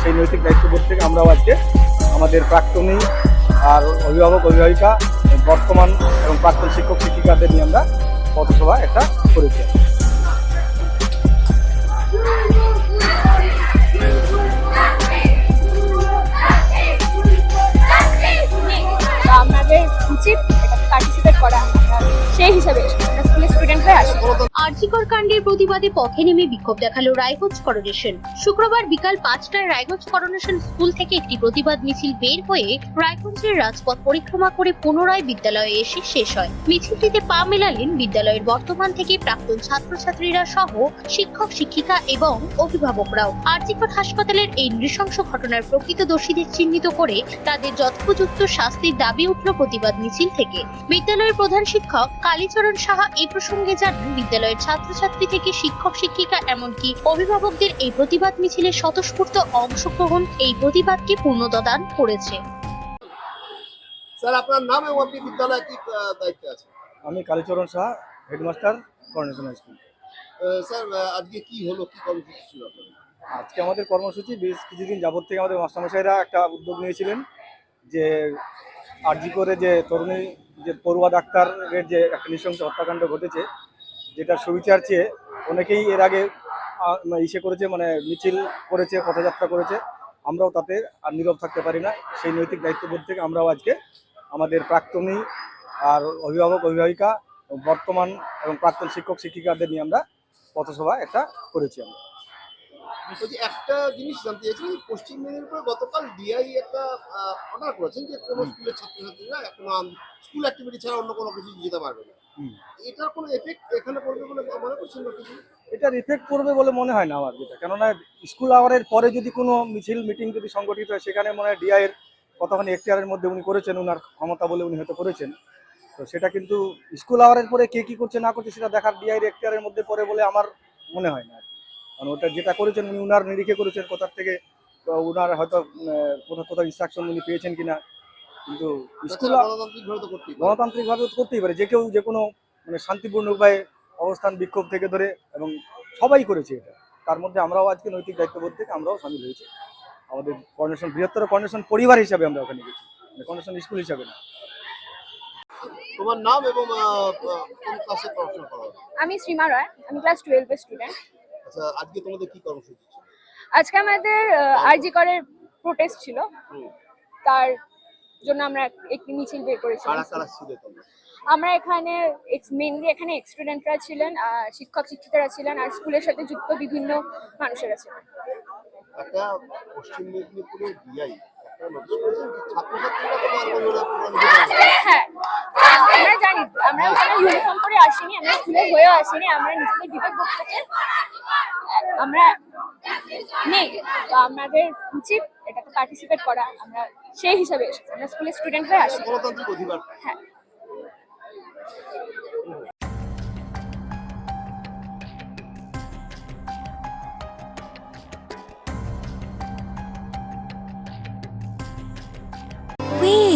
সেই নৈতিক দায়িত্ববোধ থেকে আমরাও আজকে আমাদের প্রাক্তনী আর অভিভাবক, অভিভাবিকা, বর্তমান এবং প্রাক্তন শিক্ষক, শিক্ষিকাদের নিয়ে আমরা পথসভা একটা করেছি। আরজিকর কাণ্ডের প্রতিবাদে পথে নেমে বিক্ষোভ দেখাল রায়গঞ্জ করোনেশন। শুক্রবার বিকাল পাঁচটায় রায়গঞ্জ করোনেশন স্কুল থেকে একটি প্রতিবাদ মিছিল বের হয়ে রায়গঞ্জের রাজপথ পরিক্রমা করে পুনরায় বিদ্যালয়ে এসে শেষ হয়। মিছিলটিতে পা মেলালেন বিদ্যালয়ের বর্তমান থেকে প্রাক্তন ছাত্রছাত্রীরা সহ শিক্ষক, শিক্ষিকা এবং অভিভাবকরাও। আরজিকর হাসপাতালের এই নৃশংস ঘটনার প্রকৃত দোষীদের চিহ্নিত করে তাদের যথোপযুক্ত শাস্তির দাবি উঠল প্রতিবাদ মিছিল থেকে। বিদ্যালয়ের প্রধান শিক্ষক কালীচরণ সাহা এই প্রসঙ্গে জানান, বিদ্যালয়ের ছাত্রছাত্রী থেকে শিক্ষক শিক্ষিকা এমনকি অভিভাবকদের এই প্রতিবাদ মিছিলে স্বতঃস্ফূর্ত অংশগ্রহণ এই প্রতিবাদকে পূর্ণদান করেছে? স্যার আপনার নাম এবং আপনি বিদ্যালয়ে কি দায়িত্বে আছেন? আমি Kalicharan Saha headmaster Coronation school sir আজকে কি হলো? কি কর্মসূচি ছিল আপনাদের? আজকে আমাদের কর্মসূচি বেশ কিছুদিন যাবত থেকে আমাদের মাস্টারমশাইরা একটা উদ্যোগ নিয়েছিলেন যে আরজি করে যে তরুণী যে পড়ুয়া ডাক্তারের যে একটা নৃশংস হত্যাকাণ্ড ঘটেছে যেটা সুবিচার চেয়ে অনেকেই এর আগে ইসে করেছে মানে মিছিল করেছে পথযাত্রা করেছে। আমরাও তাতে আর নীরব থাকতে পারি না। সেই নৈতিক দায়িত্ববোধ থেকে আমরাও আজকে আমাদের প্রাক্তনী আর অভিভাবক অভিভাবিকা বর্তমান এবং প্রাক্তন শিক্ষক শিক্ষিকাদের নিয়ে আমরা পথসভা একটা করেছি আমরা। বলছি একটা জিনিস জানতে চাইছি পশ্চিম মেদিনীপুরে গতকাল ডিআই একটা অর্ডার করেছেন যে কোনো স্কুলের ছাত্রছাত্রীরা কোনো স্কুল অ্যাক্টিভিটি ছাড়া অন্য কোনো কিছু যেতে পারবে না। এটার কোনো এফেক্ট এখানে পড়বে বলে মনে করছেন না কিছু? এটার ইফেক্ট পড়বে বলে মনে হয় না আমার যেটা। কেননা স্কুল আওয়ারের পরে যদি কোনো মিছিল মিটিং যদি সংগঠিত হয় সেখানে মনে হয় ডিআইয়ের কতখানি এখতিয়ারের মধ্যে উনি করেছেন ওনার ক্ষমতা বলে উনি হয়তো করেছেন। তো সেটা কিন্তু স্কুল আওয়ারের পরে কে কি করছে না করছে সেটা দেখার ডিআইয়ের এখতিয়ারের মধ্যে পড়ে বলে আমার মনে হয় না কারণ ওটা যেটা করেছেন উনি উনার নিরিখে করেছেন কোথার থেকে তো উনার হয়তো কোথাও কোথাও ইনস্ট্রাকশন উনি পেয়েছেন কিনা কিন্তু স্কুল গণতান্ত্রিকভাবে তো করতেই পারে। গণতান্ত্রিকভাবে তো করতেই পারে। যে কেউ যে কোনো মানে শান্তিপূর্ণ উপায়ে অবস্থান বিক্ষোভ থেকে ধরে এবং সবাই করেছে এটা। তার মধ্যে আমরাও আজকে নৈতিক দায়িত্ববোধ থেকে আমরাও সামিল হয়েছি। আমাদের কর্নেশন বৃহত্তর কর্নেশন পরিবার হিসাবে আমরা ওখানে গেছি। মানে কর্নেশন স্কুল হিসাবে না। তোমার নাম এবং কোন ক্লাসে পড়াশোনা করা? আমি শ্রীমা রায়। আমি ক্লাস টুয়েলভের স্টুডেন্ট আচ্ছা আজকে তোমাদের কি কর্মসূচি আজকে আমাদের আরজি করের প্রোটেস্ট ছিল। তার জন্য আমরা একটি মিছিল বের করেছি আমরা এখানে মেনলি এখানে স্টুডেন্টরা ছিলেন আর শিক্ষক শিক্ষিকারা ছিলেন আর স্কুলের সাথে যুক্ত বিভিন্ন মানুষেরা ছিলেন। একটা পশ্চিম মেদিনীপুরের ডিআই হ্যাঁ। আমরা জানি আমরা ওখানে ইউনিফর্ম করে আসিনি আমরা স্কুলে হয়েও আসিনি আমরা নিজেদের বিবেক বোধ থেকে আমরা নেই। তো আমাদের উচিত এটাতে পার্টিসিপেট করা। আমরা সেই হিসাবে এসেছি। আমরা স্কুলের স্টুডেন্ট হয়ে আসি হ্যাঁ।